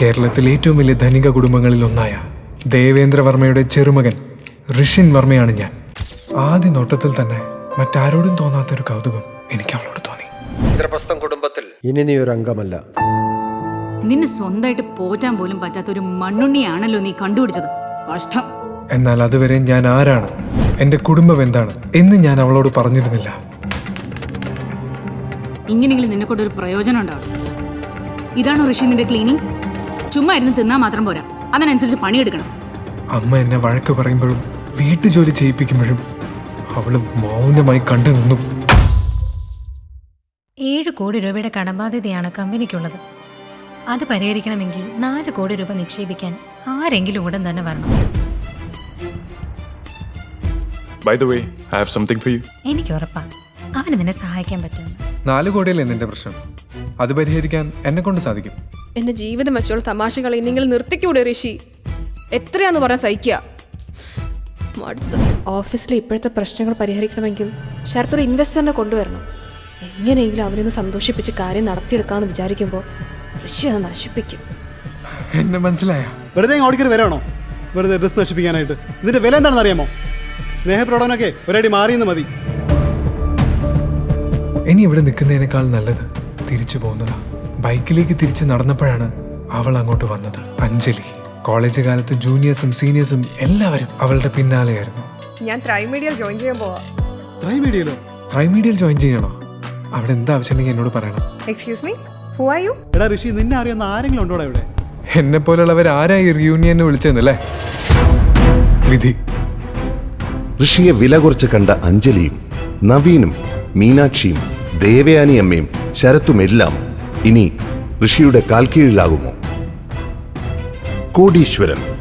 കേരളത്തിലെ ഏറ്റവും വലിയ ധനിക കുടുംബങ്ങളിൽ ഒന്നായ ദേവേന്ദ്രവർമ്മയുടെ ചെറുമകൻ ഋഷിൻ വർമ്മയാണ് ഞാൻ. ആദ്യ നോട്ടത്തിൽ തന്നെ മറ്റാരോടും തോന്നാത്തൊരു കൗതുകം എനിക്ക് അവളോട് തോന്നി. ഇന്ദ്രപ്രസ്ഥം കുടുംബത്തിൽ ഇനി നീ ഒരു അംഗമല്ല. നിന്നെ സ്വന്തമായിട്ട് പോറ്റാൻ പോലും പറ്റാത്ത ഒരു മണ്ണുണ്ണിയാണല്ലോ നീ കണ്ടുപിടിച്ചത്. കഷ്ടം. എന്നാൽ അതുവരെ ഞാൻ ആരാണ്? എന്റെ കുടുംബം എന്താണ്? എന്ന് ഞാൻ അവളോട് പറഞ്ഞിരുന്നില്ല. ഇങ്ങനെയെങ്കിലും നിന്നെ കൊണ്ട് ഒരു പ്രയോജനം ഉണ്ടാവും ഇതാണോ ഋഷി നിന്റെ ക്ലീനിങ് ചുമ്മാ ഇരുന്ന് തിന്നാൻ മാത്രം പോരാ. അതിനനുസരിച്ച് പണിയെടുക്കണം. അമ്മ എന്നെ വഴക്ക് പറയുമ്പോഴും വീട്ടുജോലി ചെയ്യിപ്പിക്കുമ്പോഴും അവൾ മൗനമായി കണ്ടു നിന്നു. ഏഴ് കോടി രൂപയുടെ കടബാധ്യതയാണ് കമ്പനിക്കുള്ളത്. അത് പരിഹരിക്കണമെങ്കിൽ നാല് കോടി രൂപ നിക്ഷേപിക്കാൻ ആരെങ്കിലും ഉടൻ തന്നെ വരണം. By the way I have something for you എനിക്ക് ഉറപ്പാ. അവന് നിന്നെ സഹായിക്കാൻ പറ്റും നാല് കോടിയല്ലേ നിന്റെ പ്രശ്നം? അത് പരിഹരിക്കാൻ എന്നെ കൊണ്ട് സാധിക്കും. എന്റെ ജീവിതം വെച്ചുള്ള തമാശകളെ നിങ്ങൾ നിർത്തിക്കൂടെ ഋഷി? എത്രയാന്ന് പറയാൻ സഹിക്കുക അടുത്ത ഓഫീസിലെ ഇപ്പോഴത്തെ പ്രശ്നങ്ങൾ പരിഹരിക്കണമെങ്കിൽ ശരത്ത് ഒരു ഇൻവെസ്റ്ററിനെ കൊണ്ടുവരണം. എങ്ങനെയെങ്കിലും അവനെ സന്തോഷിപ്പിച്ച് കാര്യം നടത്തിയെടുക്കാമെന്ന് വിചാരിക്കുമ്പോൾ ഋഷി അത് നശിപ്പിക്കും. എന്നെ മനസ്സിലായ? വെറുതെ ഓടിക്കറി വരാണോ? വെറുതെ ഡ്രസ് നശിപ്പിക്കാനായിട്ട്. ഇതിന്റെ വില എന്താണെന്ന് അറിയാമോ? സ്നേഹപ്രകടനൊക്കെ ഒരടി മാറിയെന്ന് മതി. ഇനി ഇവിടെ നിൽക്കുന്നതിനേക്കാൾ നല്ലത് തിരിച്ചു പോകുന്നതാ. ബൈക്കിലേക്ക് തിരിച്ച് നടന്നപ്പോഴാണ് അവൾ അങ്ങോട്ട് വന്നത്. അഞ്ജലി കോളേജ് കാലത്ത് ജൂനിയേഴ്സും സീനിയേഴ്സും എല്ലാവരും അവളുടെ പിന്നാലെയായിരുന്നു. ഞാൻ ട്രൈമീഡിയൽ ജോയിൻ ചെയ്യാൻ പോവാ. ട്രൈമീഡിയലോ ട്രൈമീഡിയൽ ജോയിൻ ചെയ്യണോ? അവിടെ എന്താ ആവശ്യമുണ്ടെങ്കിൽ എന്നോട് പറയണം. Excuse me who are you എടാ ഋഷി നിന്നെ അറിയുന്ന ആരെങ്കിലും ഉണ്ടോടാ ഇവിടെ? എന്നെ പോലുള്ളവർ ആരായി റിയൂണിയനെ വിളിച്ചെന്നല്ലേ വിധി. ഋഷിയെ വില കുറച്ച് കണ്ട അഞ്ജലിയും നവീനും മീനാക്ഷിയും ദേവയാനി അമ്മയും ശരത്തുമെല്ലാം ഇനി ഋഷിയുടെ കാൽക്കീഴിലാകുമോ? കോടീശ്വരൻ.